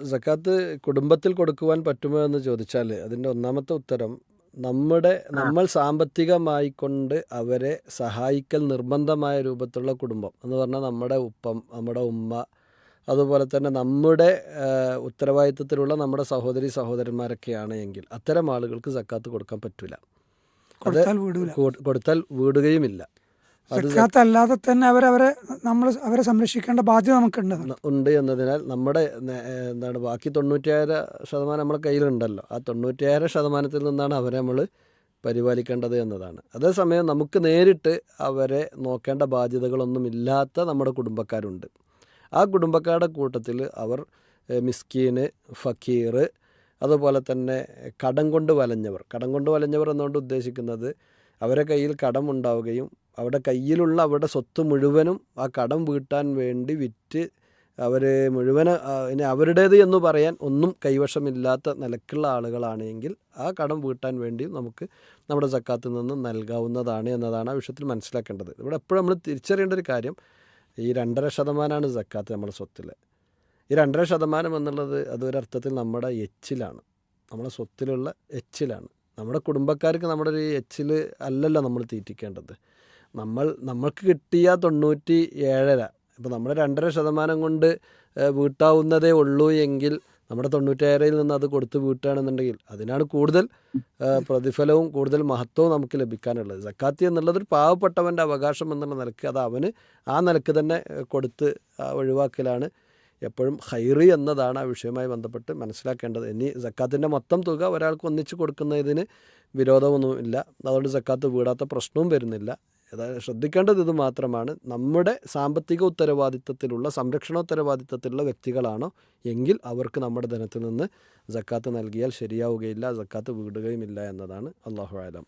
സക്കാത്ത് കുടുംബത്തിൽ കൊടുക്കുവാൻ പറ്റുമോ എന്ന് ചോദിച്ചാൽ അതിന്റെ ഒന്നാമത്തെ ഉത്തരം നമ്മുടെ നമ്മൾ സാമ്പത്തികമായി കൊണ്ട് അവരെ സഹായിക്കൽ നിർബന്ധമായ രൂപത്തിലുള്ള കുടുംബം എന്ന് പറഞ്ഞാൽ നമ്മുടെ ഉപ്പം നമ്മുടെ ഉമ്മ അതുപോലെ തന്നെ നമ്മുടെ ഉത്തരവാദിത്വത്തിലുള്ള ഉത്തരവാദിത്തത്തിലുള്ള നമ്മുടെ സഹോദരി സഹോദരന്മാരൊക്കെയാണ് എങ്കിൽ അത്തരം ആളുകൾക്ക് സക്കാത്ത് കൊടുക്കാൻ പറ്റില്ല കൊടുത്താൽ വീടൂല. കൊടുത്താൽ വീടുകയുമില്ല. അത് സക്കാത്ത് അല്ലാതെ തന്നെ അവരവരെ നമ്മൾ അവരെ സംരക്ഷിക്കേണ്ട ബാധ്യത നമുക്കുണ്ട്. ഉണ്ട് എന്നതിനാൽ നമ്മുടെ എന്താണ് ബാക്കി തൊണ്ണൂറ്റിയാറ് ശതമാനം നമ്മുടെ കയ്യിലുണ്ടല്ലോ. ആ തൊണ്ണൂറ്റിയാറ് ശതമാനത്തിൽ നിന്നാണ് അവരെ നമ്മൾ പരിപാലിക്കേണ്ടത് എന്നതാണ്. അതേസമയം നമുക്ക് നേരിട്ട് അവരെ നോക്കേണ്ട ബാധ്യതകളൊന്നും ഇല്ലാത്ത നമ്മുടെ കുടുംബക്കാരുണ്ട്. ആ കുടുംബക്കാരുടെ കൂട്ടത്തിൽ അവർ മിസ്കീന് ഫക്കീർ അതുപോലെ തന്നെ കടം കൊണ്ട് വലഞ്ഞവർ. കടം കൊണ്ട് വലഞ്ഞവർ എന്നുകൊണ്ട് ഉദ്ദേശിക്കുന്നത് അവരെ കയ്യിൽ കടം അവരുടെ കയ്യിലുള്ള അവരുടെ സ്വത്ത് മുഴുവനും ആ കടം വീട്ടാൻ വേണ്ടി വിറ്റ് അവർ മുഴുവൻ ഇനി അവരുടേത് എന്ന് പറയാൻ ഒന്നും കൈവശമില്ലാത്ത നിലക്കുള്ള ആളുകളാണെങ്കിൽ ആ കടം വീട്ടാൻ വേണ്ടി നമുക്ക് നമ്മുടെ സക്കാത്തിൽ നിന്ന് നൽകാവുന്നതാണ് എന്നതാണ് ആ വിഷയത്തിൽ മനസ്സിലാക്കേണ്ടത്. ഇവിടെ എപ്പോഴും നമ്മൾ തിരിച്ചറിയേണ്ട ഒരു കാര്യം ഈ രണ്ടര ശതമാനമാണ് സക്കാത്ത് നമ്മുടെ സ്വത്തിൽ ഈ രണ്ടര ശതമാനം എന്നുള്ളത് അതൊരർത്ഥത്തിൽ നമ്മുടെ എച്ചിലാണ്. നമ്മുടെ സ്വത്തിലുള്ള എച്ചിലാണ്. നമ്മുടെ കുടുംബക്കാർക്ക് നമ്മുടെ ഒരു എച്ചിൽ അല്ലല്ലോ നമ്മൾ തീറ്റിക്കേണ്ടത്. നമ്മൾ നമ്മൾക്ക് കിട്ടിയ തൊണ്ണൂറ്റി ഏഴര ഇപ്പോൾ നമ്മൾ രണ്ടര ശതമാനം കൊണ്ട് വീട്ടാവുന്നതേ ഉള്ളൂ എങ്കിൽ നമ്മുടെ തൊണ്ണൂറ്റേഴരയിൽ നിന്ന് അത് കൊടുത്ത് വീട്ടുകയാണെന്നുണ്ടെങ്കിൽ അതിനാണ് കൂടുതൽ പ്രതിഫലവും കൂടുതൽ മഹത്വവും നമുക്ക് ലഭിക്കാനുള്ളത്. സക്കാത്തി എന്നുള്ളത് ഒരു പാവപ്പെട്ടവന്റെ അവകാശം എന്നുള്ള നിലയ്ക്ക് അത് അവന് ആ നിലയ്ക്ക് തന്നെ കൊടുത്ത് ഒഴിവാക്കലാണ്. എപ്പോഴും ഹൈറി എന്നതാണ് ആ വിഷയവുമായി ബന്ധപ്പെട്ട് മനസ്സിലാക്കേണ്ടത്. ഇനി സക്കാത്തിന്റെ മൊത്തം തുക ഒരാൾക്ക് ഒന്നിച്ച് കൊടുക്കുന്നതിന് വിരോധമൊന്നുമില്ല അതുകൊണ്ട് സക്കാത്ത് വീടാത്ത പ്രശ്നവും വരുന്നില്ല. അതായത് ശ്രദ്ധിക്കേണ്ടത് ഇത് മാത്രമാണ്. നമ്മുടെ സാമ്പത്തിക ഉത്തരവാദിത്തത്തിലുള്ള സംരക്ഷണ ഉത്തരവാദിത്തത്തിലുള്ള വ്യക്തികളാണോ എങ്കിൽ അവർക്ക് നമ്മുടെ ധനത്തിൽ നിന്ന് ജക്കാത്ത് നൽകിയാൽ ശരിയാവുകയില്ല ജക്കാത്ത് വിടുകയുമില്ല എന്നതാണ്. അള്ളാഹു ആലം.